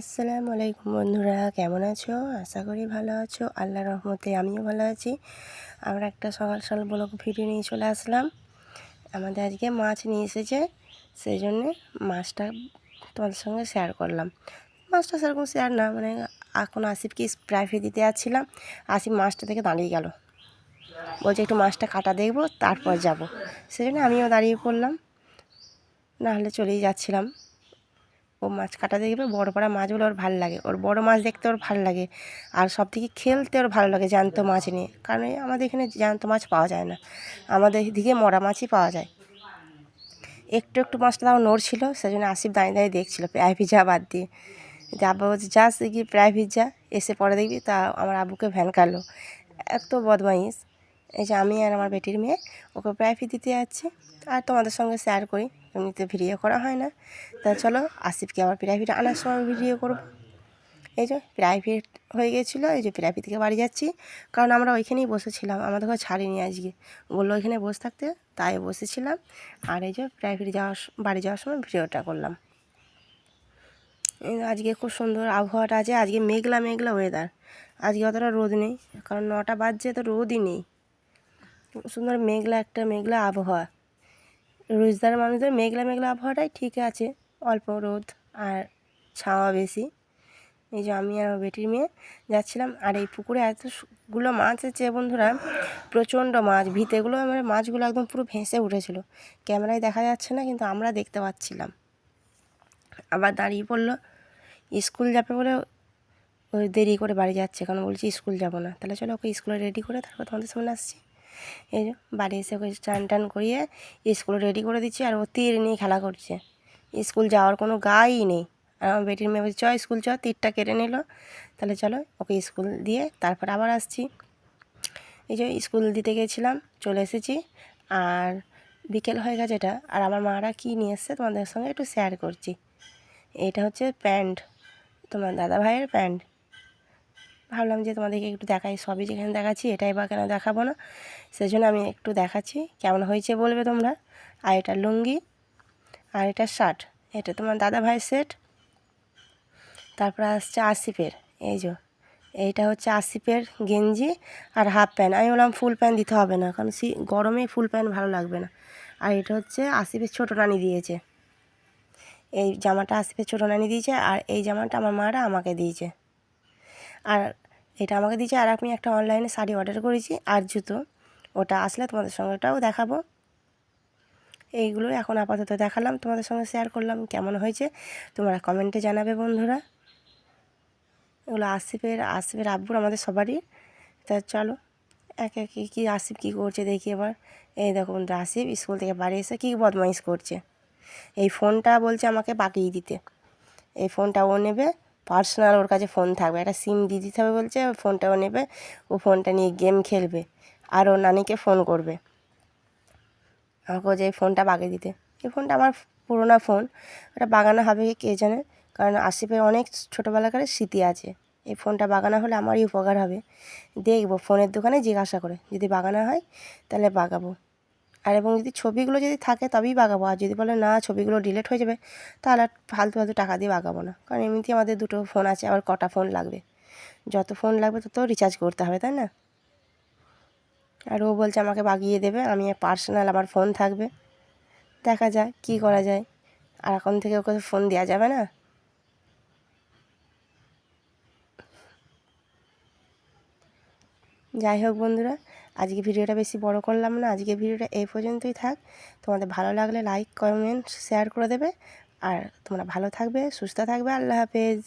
আসসালামু আলাইকুম বন্ধুরা, কেমন আছো? আশা করি ভালো আছো। আল্লাহ রহমতে আমিও ভালো আছি। আমরা একটা সকাল সকাল ব্লগ ভিডিও নিয়ে চলে আসলাম। আমাদের আজকে মাছ নিয়ে এসেছে, সেই জন্যে মাছটা তোমাদের সঙ্গে শেয়ার করলাম। মাছটা সেরকম শেয়ার না মানে এখন আসিফকে প্রাইভেট দিতে যাচ্ছিলাম। আসিফ মাছটা থেকে দাঁড়িয়ে গেল। বলছে, একটু মাছটা কাটা দেখব, তারপর যাব। সেই জন্য আমিও দাঁড়িয়ে পড়লাম। নাহলে চলেই যাচ্ছিলাম। ও মাছ কাটা দেখবে বড় বড় মাছগুলো ওর ভালো লাগে। ওর বড় মাছ দেখতে ওর ভালো লাগে। আর সব থেকে খেলতে ওর ভালো লাগে জ্যান্ত মাছ নিয়ে। কারণ আমাদের এখানে জ্যান্ত মাছ পাওয়া যায় না। আমাদের দিকে মরা মাছই পাওয়া যায়। একটু একটু মাছটা তাও নড়ছিল সেজন্য আসিফ দাঁড়িয়ে দাঁড়িয়ে দেখছিল প্রায় ভিজা বাদ দিয়ে। যে আব্বা বলছে যাস দেখি প্রায় ভিজা। এসে পরে দেখবি তা আমার আব্বুকে ভ্যান কালো এত বদমাইশ। এই যে আমি আর আমার বেটির মেয়ে ওকে প্রাইভেট দিতে যাচ্ছি। আর তোমাদের সঙ্গে শেয়ার করি। এমনিতে ভিডিও করা হয় না। তা চলো, আসিফকে আবার প্রাইভেট আনার সময় ভিডিও করব। এই যে প্রাইভেট হয়ে গেছিল, এই যে প্রাইভেট থেকে বাড়ি যাচ্ছি। কারণ আমরা ওইখানেই বসেছিলাম, আমাদের ঘর ছাড়িনি আজকে। বলল ওইখানে বসে থাকতে, তাই বসেছিলাম। আর এই যে প্রাইভেট যাওয়ার বাড়ি যাওয়ার সময় ভিডিওটা করলাম। আজকে খুব সুন্দর আবহাওয়াটা আছে, আজকে মেঘলা মেঘলা ওয়েদার আজকে অতটা রোদ নেই, কারণ নটা বাজছে, তো রোদই নেই। সুন্দর মেঘলা একটা, মেঘলা আবহাওয়া। রোজদার মানুষদের মেঘলা মেঘলা আবহাওয়াটাই ঠিক আছে, অল্প রোদ আর ছাওয়া বেশি। এই যে আমি আর বেটির মেয়ে যাচ্ছিলাম আর এই পুকুরে এতগুলো মাছ আছে বন্ধুরা, প্রচণ্ড মাছ, ভিতেগুলো আমার মাছগুলো একদম পুরো ভেসে উঠেছিল। ক্যামেরায় দেখা যাচ্ছে না কিন্তু আমরা দেখতে পাচ্ছিলাম। আবার দাঁড়িয়ে পড়ল, স্কুল যাবে বলে ওই দেরি করে বাড়ি যাচ্ছে কারণ বলছি স্কুল যাব না। তাহলে চলো ওকে স্কুলে রেডি করে তারপর তোমাদের সামনে আসছি। এই বাড়ি এসে ওকে চান টান করিয়ে স্কুলে রেডি করে দিচ্ছি আর ও তীর নিয়ে খেলা করছে। স্কুল যাওয়ার কোনো গাই নেই। আর আমার বেটির মেয়ে বলছে, চ, স্কুল চ, তীরটা কেটে নিল। তাহলে চলো ওকে স্কুল দিয়ে তারপর আবার আসছি। এই যে স্কুল দিতে গেছিলাম, চলে এসেছি। আর বিকেল হয়ে গেছে এটা। আর আমার মারা কী নিয়ে এসছে তোমাদের সঙ্গে একটু শেয়ার করছি। এটা হচ্ছে প্যান্ট, তোমার দাদা ভাইয়ের প্যান্ট। ভাবলাম যে তোমাদেরকে একটু দেখাই, সবই যেখানে দেখাচ্ছি এটাই বা কেন দেখাবো না। সেই জন্য আমি একটু দেখাচ্ছি, কেমন হয়েছে বলবে তোমরা? আর এটা লুঙ্গি, আর এটা শার্ট, এটা তোমার দাদা ভাই সেট। তারপর আসছে আসিফের, এই যে, এইটা হচ্ছে আসিফের গেঞ্জি আর হাফ প্যান্ট। আমি বললাম ফুল প্যান্ট দিতে হবে না, কারণ সি গরমে ফুল প্যান্ট ভালো লাগবে না। আর এটা হচ্ছে আসিফের ছোটো নানি দিয়েছে। এই জামাটা আসিফের ছোটো নানি দিয়েছে আর এই জামাটা আমার মারা আমাকে দিয়েছে। আর এটা আমাকে দিয়েছে আর আমি একটা অনলাইনে শাড়ি অর্ডার করেছি আর জুতো। ওটা আসলে তোমাদের সঙ্গে ওটাও দেখাবো। এইগুলো এখন আপাতত দেখালাম, তোমাদের সঙ্গে শেয়ার করলাম কেমন হয়েছে, তোমরা কমেন্টে জানাবে বন্ধুরা। এগুলো আসিফের আসিফের আব্বুর, আমাদের সবারই। তা চলো, একে একে কী আসিফ কী করছে দেখি এবার। এই দেখো বন্ধুরা, আসিফ স্কুল থেকে বাড়ি এসে কী বদমাইশ করছে। এই ফোনটা বলছে আমাকে বাকিয়ে দিতে। এই ফোনটা ও নেবে পার্সোনাল ওর কাছে ফোন থাকবে। একটা সিম দিয়ে দিতে হবে বলছে ওই ফোনটা ও নেবে, ও ফোনটা নিয়ে গেম খেলবে আর ওর নানিকে ফোন করবে। আমাকে যে ফোনটা বাগিয়ে দিতে। এই ফোনটা আমার পুরোনো ফোন, ওটা বাগানো হবে কি জানে? কারণ আসিফের অনেক ছোটোবেলাকার স্মৃতি আছে। এই ফোনটা বাগানো হলে আমারই উপকার হবে। দেখব, ফোনের দোকানে জিজ্ঞাসা করে। যদি বাগানো হয়, তাহলে বাগাবো। আর এবং যদি ছবিগুলো যদি থাকে তবেই বাগাবো। আর যদি বলে না, ছবিগুলো ডিলেট হয়ে যাবে, তাহলে আর ফালতু ফালতু টাকা দিয়ে বাগাবো না। কারণ এমনিতেই আমাদের দুটো ফোন আছে, আবার কটা ফোন লাগবে। যত ফোন লাগবে তত রিচার্জ করতে হবে, তাই না? আর ও বলছে আমাকে বাগিয়ে দেবে, আমি পার্সোনাল আমার ফোন থাকবে। দেখা যায় কি করা যায়। আর এখন থেকে ওকে ফোন দেওয়া যাবে না। যাই হোক বন্ধুরা আজকে ভিডিওটা বেশি বড় করলাম না, আজকে ভিডিওটা এই পর্যন্তই থাক। তোমাদের ভালো লাগলে লাইক কমেন্ট শেয়ার করে দেবে। আর তোমরা ভালো থাকবে, সুস্থ থাকবে, আল্লাহ হাফেজ।